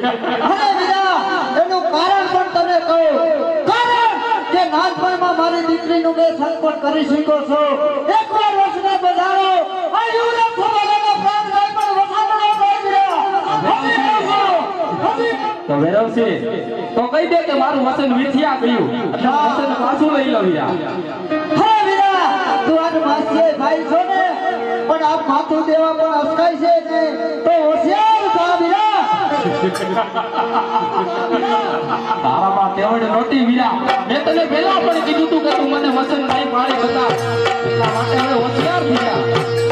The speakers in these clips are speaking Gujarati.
અરે વીરા એનું કારણ પણ તને કહું. કારણ કે નાનપણમાં મારી દીકરીનું મેં સંકોટ કરી શકો છો. એકવાર વર્ષને બજારો આ યુવરાજ થવાના પ્રાણ જાય પણ હજી કહું છું તો ભેરવસિંહ તો કહી દે કે મારું વચન વિથિયા ગયું એટલે વચન પાછું લઈ લો વીરા હે વીરા તું આજ માસીએ ભાઈ છો ને પણ આપ માથું દેવા પણ અસકાય છે. તો હોશિયાર તારામાં તેવડ નોટી વિરા મેં તને પહેલા પણ કીધું તું કે તું મને વસન નહીં પાણી બતા એટલા માટે હવે હોશિયાર થઈ જા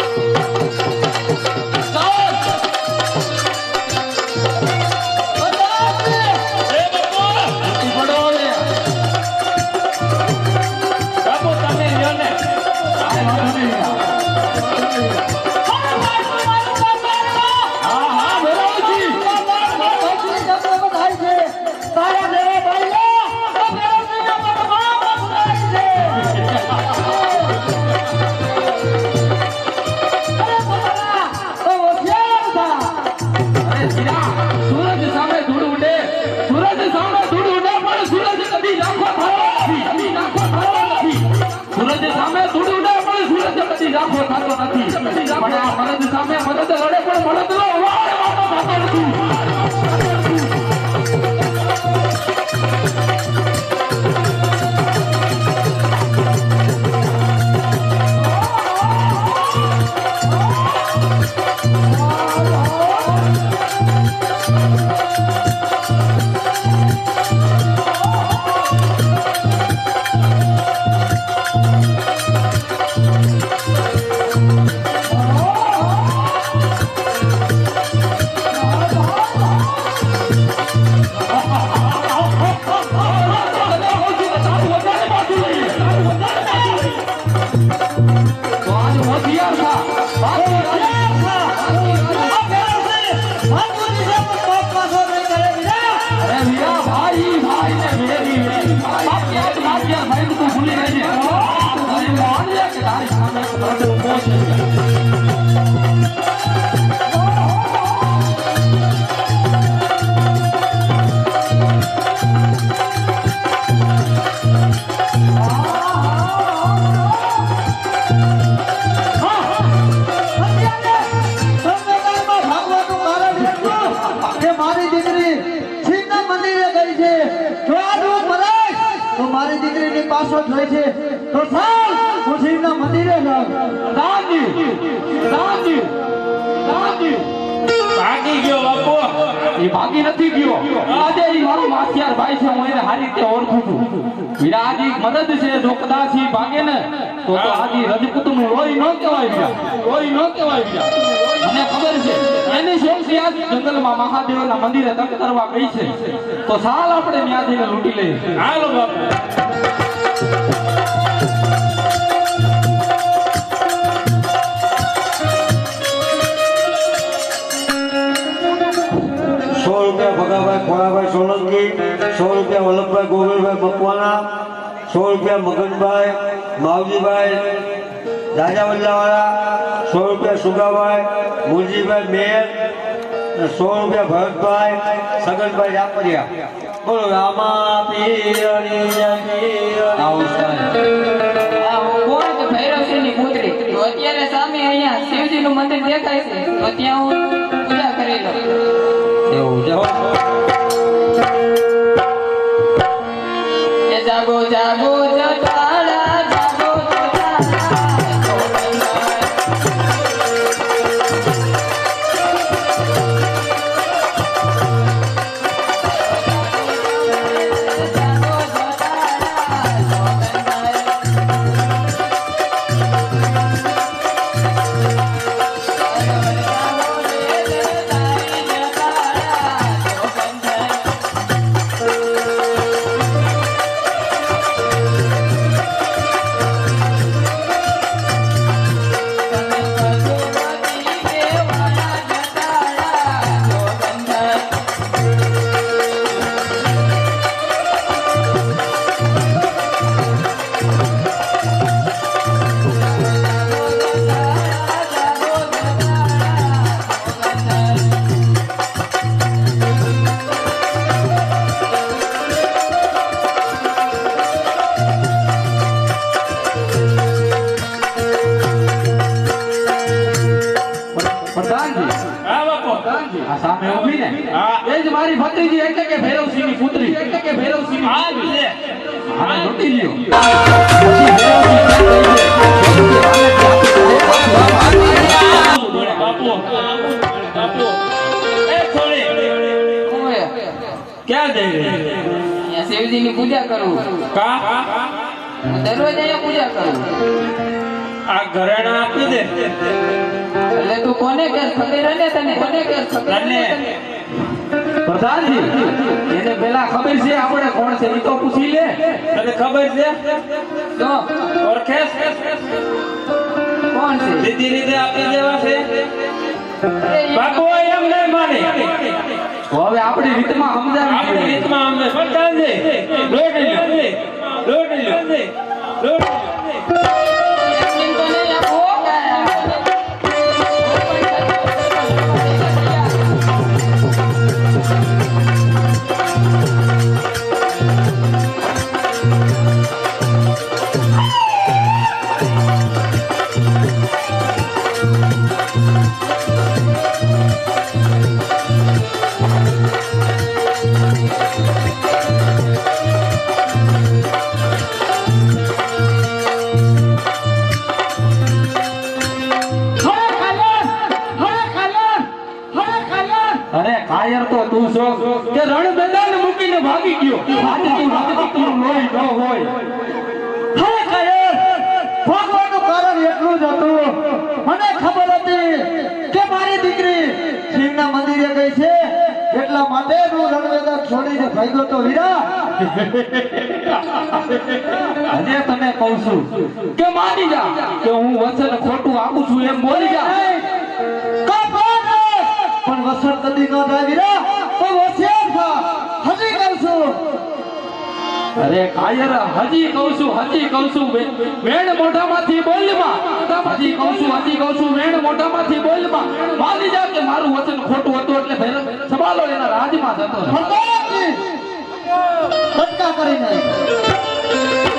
મારી દીકરીની પાછળ જોઈ છે. તો ચાલ હું શિવના મંદિરે દાદી દાદી દાદી ભાગી ગયો બાપુ. એ ભાગી નથી ગયો. આજે ઈ મારો માથિયાર ભાઈ છે હું એને હારી રીતે ઓળખું છું. વિરાજી મદદ છે જો કદાચ ભાગે ને તો તો આજે રજપૂતનું લોહી ન કહેવાય ગયા લોહી ન કહેવાય ગયા મને ખબર છે એની શોખથી આજ? જંગલમાં મહાદેવના મંદિરે તપ કરવા ગઈ છે. તો સાલ આપણે ત્યાંથી લૂંટી લઈએ. હાલો બાપુ. ભગાભાઈ સોલંકી સો રૂપિયા વલ્લભભાઈ ગોવિંદભાઈ મકવાના સો રૂપિયા મગનભાઈ માવજીભાઈ રાજા વલ્લાવાળા સો રૂપિયા સુગાભાઈ મુરજીભાઈ મેર સો રૂપિયા ભરતભાઈ સગનભાઈ રાપરિયા. બોલો રામા અત્યારે સામે અહીંયા શિવજીનું મંદિર દેખાય છે. તો ત્યાં હું પૂજા કરેલો એવું છે હો. એ અહીંયા શિવજીની પૂજા કરું. કા? હું દરરોજ અહીંયા પૂજા કરું. આ ઘરેણા આપી દે. એટલે તું કોને કે ખબર ને તને કોને કે ખબર. પ્રધાનજી એને પેલા ખબર છે આપણે કોણ છે એ તો પૂછી લે. તને ખબર છે? તો? ઓળખેસ કોણ છે? દીધી રીતે આપી દેવા છે. બાપુ એમ નહીં માને. તો હવે આપણી રીતમાં સમજાવી આપણી રીતમાં અમને કાયર તો તું છો કે રણ મેદાન મૂકીને ભાગી ગયો. આજે તું રાજદીકરીનું લોહી ન હોય હવે કાયર ભાગવાનું કારણ એટલું જ હતું. મને ખબર હતી કે મારી દીકરી શિવના મંદિરે ગઈ છે. એટલા માટે હું રણવેદા છોડીને ભાગ્યો તો વીરા આજે તને કહું છું કે માની જા કે હું વચન ખોટું આપું છું એમ બોલી જા. વસણ કદી ન થાય વીરા તો હોશિયાર થા હજી કહું છું અરે કાયર હજી કહું છું હજી કહું છું વેણ મોઢામાંથી બોલમાં હજી કહું છું હજી કહું છું વેણ મોઢામાંથી બોલમાં માની જા કે મારું વચન ખોટું હતું એટલે ભૈરવ સવાલો એના રાજમાં જતો! કરીને.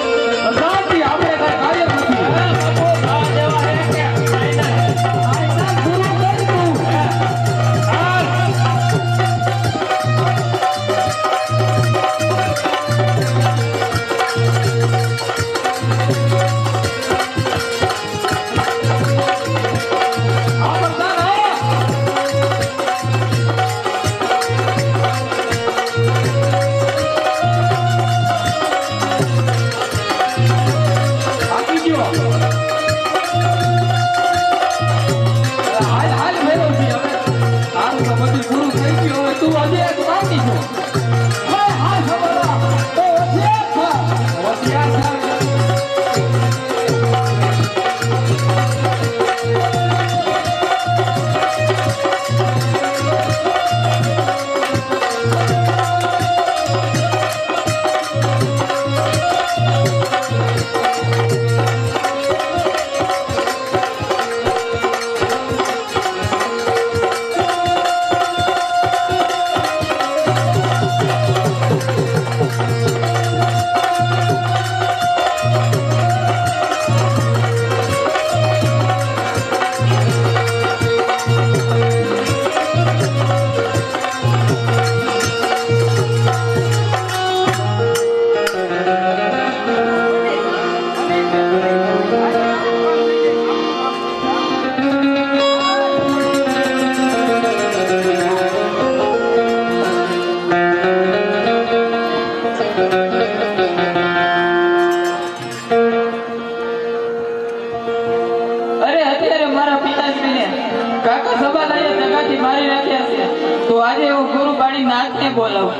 બોલાવું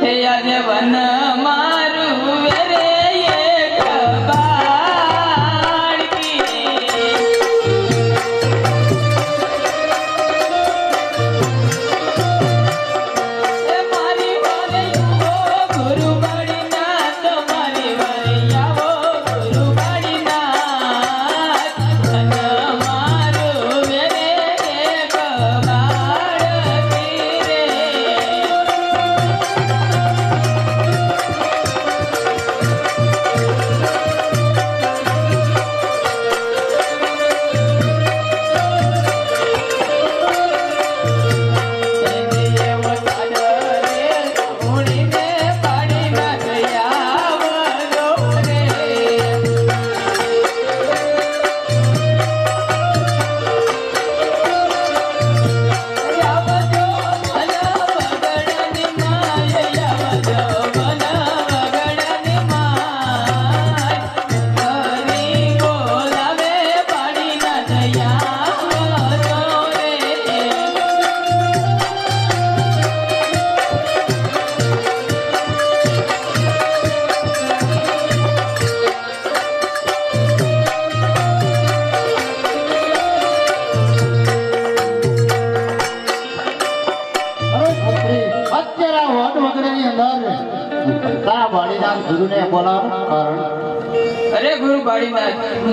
હે આજે વન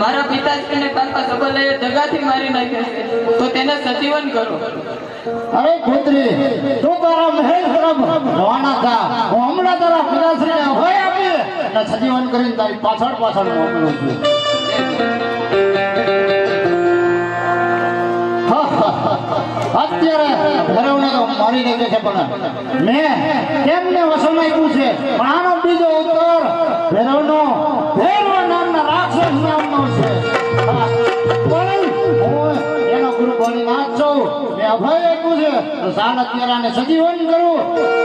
મારા પિતાશ્રીને કાકા સબલએ દગાથી મારી નાખ્યો તો તેને સજીવન કરો. અરે પુત્રી, તું તારા મહેલ તરફ રવાના થા. હું હમણાં તારા પિતાશ્રીને હોય આપી અને સજીવન કરીને તારી પાછળ પાછળ મોકલું છું. અત્યારે ભૈરવને તો મારી નાખે છે પણ. મેં તેમને વસન આપ્યું છે. પણ આનો બીજો ઉત્તર ભૈરવનો ભૈરવ નામના રાક્ષસ નામનો છે. એનો ગુરુ બની છે.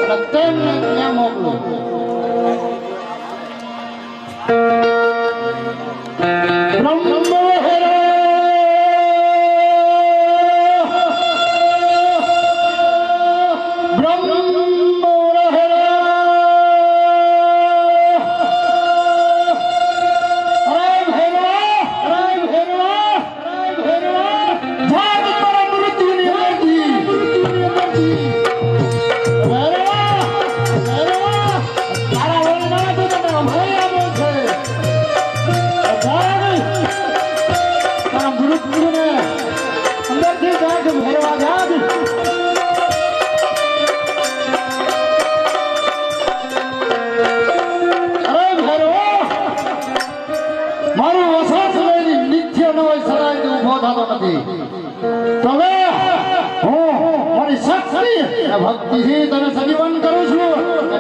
તો તેમને ઊભો થતો નથી તમે હું મારી શક્તિ ભક્તિથી તને સજીવન કરું છું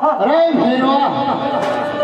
અરે ભેરવા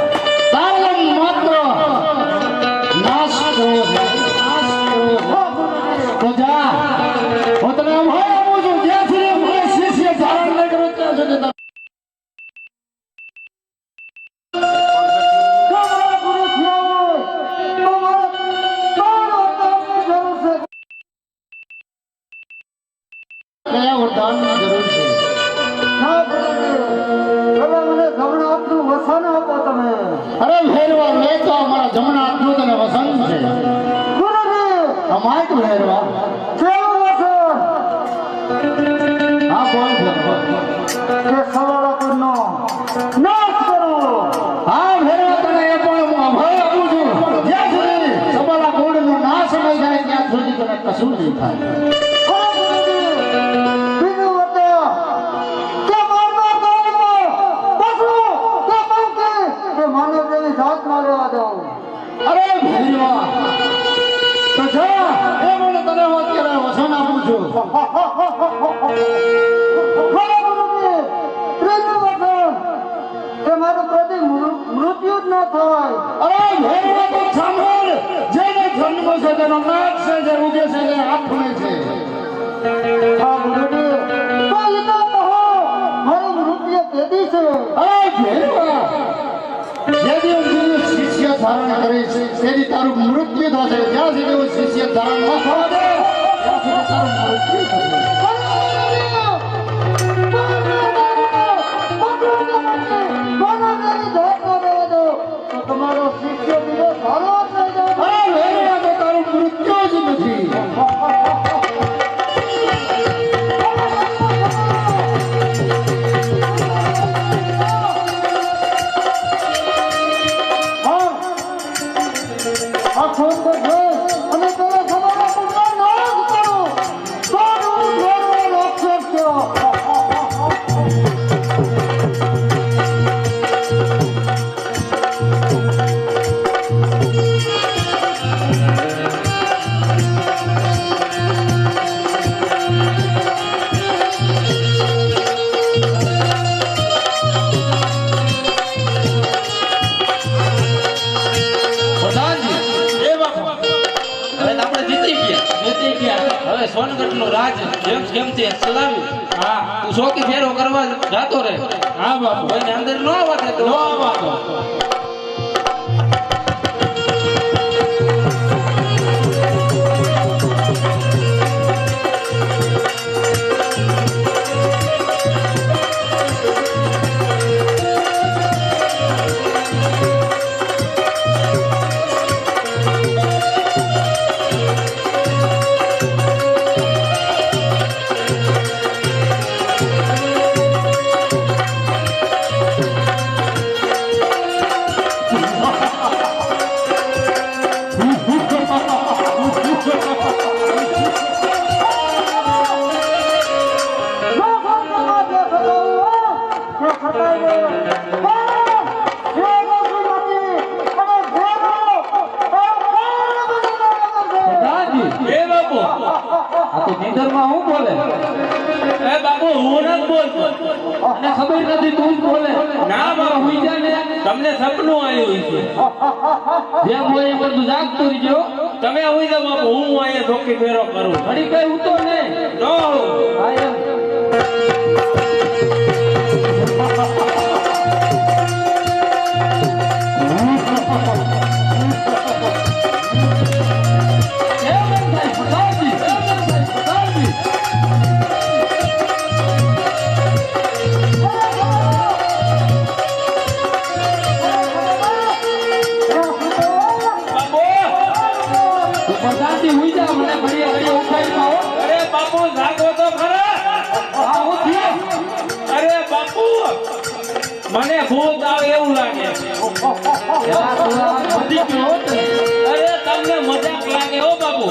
અરે ભેરવા તો સાંભળ. જેને જન્મ છે તેનો નાશ છે, જે ઉગે છે છે. છે? જે દી હું શિષ્ય ધારણ કરીશ તેની તારું મૃત્યુ થશે. જ્યાં સુધી હું શિષ્ય ધારણ ન થવા દે ત્યાં તારું મૃત્યુ થશે. એ બાપુ. આ તો નિંદરમાં હું બોલે? એ બાપુ હું નથી બોલતો અને ખબર નથી તું જ બોલે. ના બાપુ. હુઈ જાય ને તમને સપનું આવ્યું છે. જે હોય એ બધું જાગતું રહીજો. તમે હોઈ જાઓ બાપુ હું અહીંયા શોકી ફેરો કરું. ઘડી કઈ ઉતો ને. ન. હા એમ. તું પ્રધાનજી હુઈ જા મને ઘડીએ ઘડીએ ઉઠાઈ હો. અરે બાપુ જાગો તો ખરા હા, થયો. અરે બાપુ મને ભૂત આવે એવું લાગે. અરે તમને મજાક લાગે હો બાપુ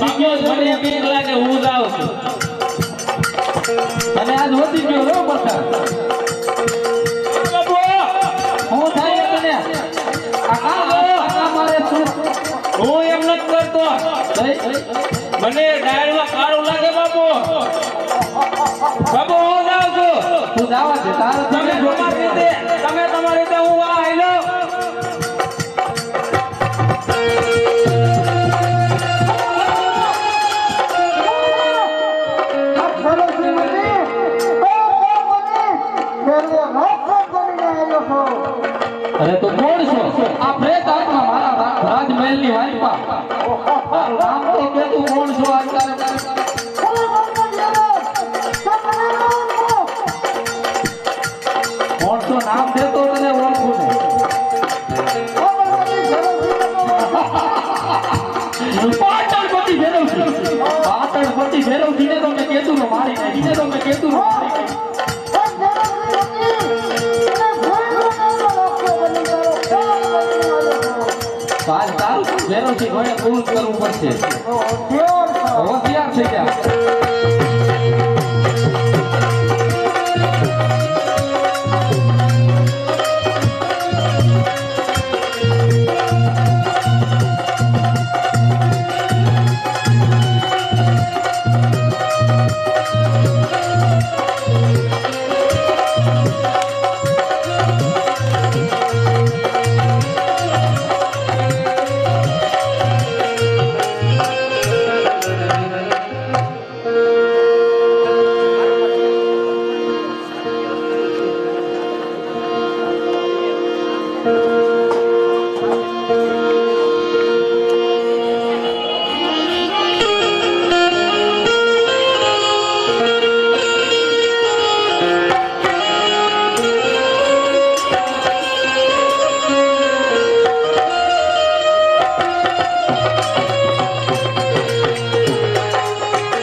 બાપુ મને બીક લાગે હું જાઉં છું અને આજ વધી ગયો હો મને ડાયરમાં કાળું લાગે બાપુ. બાપુ હું જાઉં છું. તું જવા દે ને મારી નાખી. પણ ખેલો નથી. અને ભૂલ વગરનો રાક્ષસ બની ગયો. ખેલો બનીને આવ્યો છો. કાલ તારું ભેરવજી ઘોડે પૂરું કરવું પડશે હોશિયાર છે ત્યાં